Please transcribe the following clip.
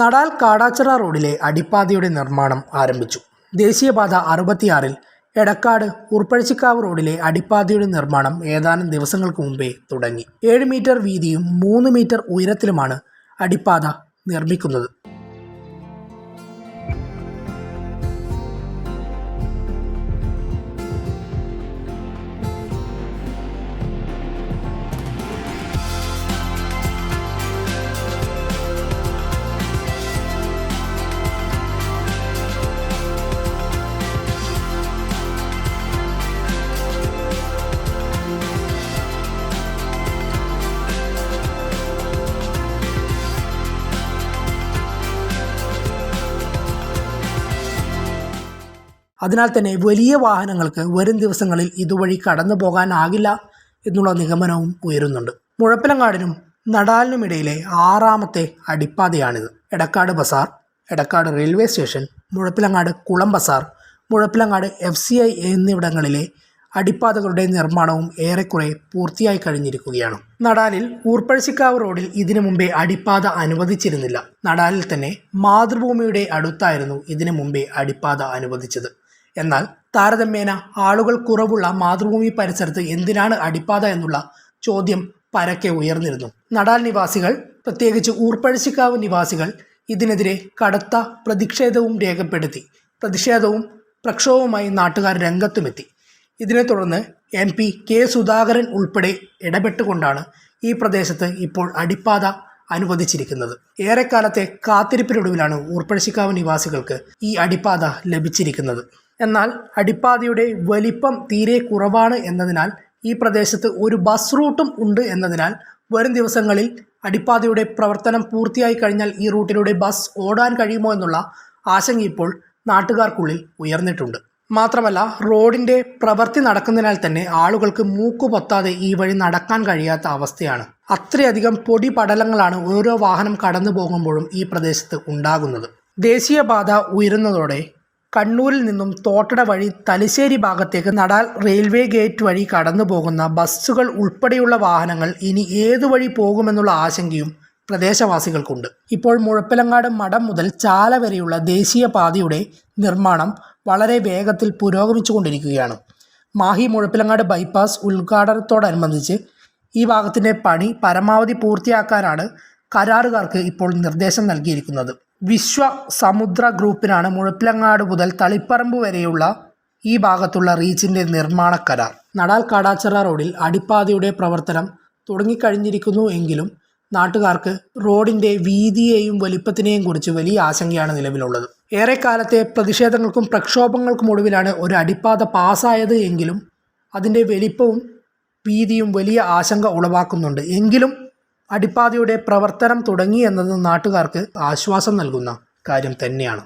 നടാൽ കാടാച്ചിറ റോഡിലെ അടിപ്പാതയുടെ നിർമ്മാണം ആരംഭിച്ചു. ദേശീയപാത അറുപത്തിയാറിൽ എടക്കാട് ഉർപ്പഴച്ചിക്കാവ് റോഡിലെ അടിപ്പാതയുടെ നിർമ്മാണം ഏതാനും ദിവസങ്ങൾക്ക് മുമ്പേ തുടങ്ങി. ഏഴ് മീറ്റർ വീതിയും മൂന്ന് മീറ്റർ ഉയരത്തിലുമാണ് അടിപ്പാത നിർമ്മിക്കുന്നത്. അതിനാൽ തന്നെ വലിയ വാഹനങ്ങൾക്ക് വരും ദിവസങ്ങളിൽ ഇതുവഴി കടന്നു പോകാനാകില്ല എന്നുള്ള നിഗമനവും ഉയരുന്നുണ്ട്. മുഴപ്പിലങ്ങാടിനും നടാലിനുമിടയിലെ ആറാമത്തെ അടിപ്പാതയാണിത്. എടക്കാട് ബസാർ എടക്കാട് റെയിൽവേ സ്റ്റേഷൻ മുഴപ്പിലങ്ങാട് കുളം bazaar Muzhappilangad F C I എന്നിവിടങ്ങളിലെ അടിപ്പാതകളുടെ നിർമ്മാണവും ഏറെക്കുറെ പൂർത്തിയായി കഴിഞ്ഞിരിക്കുകയാണ്. നടാലിൽ ഊർപ്പഴശ്ശിക്കാവ് റോഡിൽ ഇതിനു മുമ്പേ അടിപ്പാത അനുവദിച്ചിരുന്നില്ല. നടാലിൽ തന്നെ മാതൃഭൂമിയുടെ അടുത്തായിരുന്നു ഇതിനു മുമ്പേ അടിപ്പാത അനുവദിച്ചത്. എന്നാൽ താരതമ്യേന ആളുകൾ കുറവുള്ള മാതൃഭൂമി പരിസരത്ത് എന്തിനാണ് അടിപ്പാത എന്നുള്ള ചോദ്യം പരക്കെ ഉയർന്നിരുന്നു. നടാൽ നിവാസികൾ പ്രത്യേകിച്ച് ഊർപ്പഴശ്ശിക്കാവ് നിവാസികൾ ഇതിനെതിരെ കടുത്ത പ്രതിഷേധവും രേഖപ്പെടുത്തി. പ്രതിഷേധവും പ്രക്ഷോഭവുമായി നാട്ടുകാർ രംഗത്തുമെത്തി. ഇതിനെ തുടർന്ന് എം പി കെ സുധാകരൻ ഉൾപ്പെടെ ഇടപെട്ടുകൊണ്ടാണ് ഈ പ്രദേശത്ത് ഇപ്പോൾ അടിപ്പാത അനുവദിച്ചിരിക്കുന്നത്. ഏറെക്കാലത്തെ കാത്തിരിപ്പിനൊടുവിലാണ് ഊർപ്പഴശ്ശിക്കാവ് നിവാസികൾക്ക് ഈ അടിപ്പാത ലഭിച്ചിരിക്കുന്നത്. എന്നാൽ അടിപ്പാതയുടെ വലിപ്പം തീരെ കുറവാണ് എന്നതിനാൽ ഈ പ്രദേശത്ത് ഒരു ബസ് റൂട്ടും ഉണ്ട് എന്നതിനാൽ വരും ദിവസങ്ങളിൽ അടിപ്പാതയുടെ പ്രവർത്തനം പൂർത്തിയായി കഴിഞ്ഞാൽ ഈ റൂട്ടിലൂടെ ബസ് ഓടാൻ കഴിയുമോ എന്നുള്ള ആശങ്ക ഇപ്പോൾ നാട്ടുകാർക്കുള്ളിൽ ഉയർന്നിട്ടുണ്ട്. മാത്രമല്ല റോഡിന്റെ പ്രവൃത്തി നടക്കുന്നതിനാൽ തന്നെ ആളുകൾക്ക് മൂക്കു പൊത്താതെ ഈ വഴി നടക്കാൻ കഴിയാത്ത അവസ്ഥയാണ്. അത്രയധികം പൊടി പടലങ്ങളാണ് ഓരോ വാഹനം കടന്നു പോകുമ്പോഴും ഈ പ്രദേശത്ത് ഉണ്ടാകുന്നത്. ദേശീയപാത ഉയരുന്നതോടെ കണ്ണൂരിൽ നിന്നും തോട്ടട വഴി തലശ്ശേരി ഭാഗത്തേക്ക് നടാൽ റെയിൽവേ ഗേറ്റ് വഴി കടന്നു പോകുന്ന ബസ്സുകൾ ഉൾപ്പെടെയുള്ള വാഹനങ്ങൾ ഇനി ഏതു വഴി പോകുമെന്നുള്ള ആശങ്കയും പ്രദേശവാസികൾക്കുണ്ട്. ഇപ്പോൾ മുഴപ്പിലങ്ങാട് മഠം മുതൽ ചാല വരെയുള്ള ദേശീയപാതയുടെ നിർമ്മാണം വളരെ വേഗത്തിൽ പുരോഗമിച്ചുകൊണ്ടിരിക്കുകയാണ്. മാഹി മുഴപ്പിലങ്ങാട് ബൈപ്പാസ് ഉദ്ഘാടനത്തോടനുബന്ധിച്ച് ഈ ഭാഗത്തിന്റെ പണി പരമാവധി പൂർത്തിയാക്കാനാണ് കരാറുകാർക്ക് ഇപ്പോൾ നിർദ്ദേശം നൽകിയിരിക്കുന്നത്. വിശ്വ സമുദ്ര ഗ്രൂപ്പിനാണ് മുഴപ്പിലങ്ങാട് മുതൽ തളിപ്പറമ്പ് വരെയുള്ള ഈ ഭാഗത്തുള്ള റീച്ചിന്റെ നിർമ്മാണ കരാർ. നടാൽ കാടാച്ചിറ റോഡിൽ അടിപ്പാതയുടെ പ്രവർത്തനം തുടങ്ങിക്കഴിഞ്ഞിരിക്കുന്നു എങ്കിലും നാട്ടുകാർക്ക് റോഡിന്റെ വീതിയെയും വലിപ്പത്തിനെയും കുറിച്ച് വലിയ ആശങ്കയാണ് നിലവിലുള്ളത്. ഏറെക്കാലത്തെ പ്രതിഷേധങ്ങൾക്കും പ്രക്ഷോഭങ്ങൾക്കും ഒടുവിലാണ് ഒരു അടിപ്പാത പാസ്സായത് എങ്കിലും അതിന്റെ വലിപ്പവും വീതിയും വലിയ ആശങ്ക ഉളവാക്കുന്നുണ്ട്. എങ്കിലും അടിപ്പാതയുടെ പ്രവർത്തനം തുടങ്ങി എന്നത് നാട്ടുകാർക്ക് ആശ്വാസം നൽകുന്ന കാര്യം തന്നെയാണ്.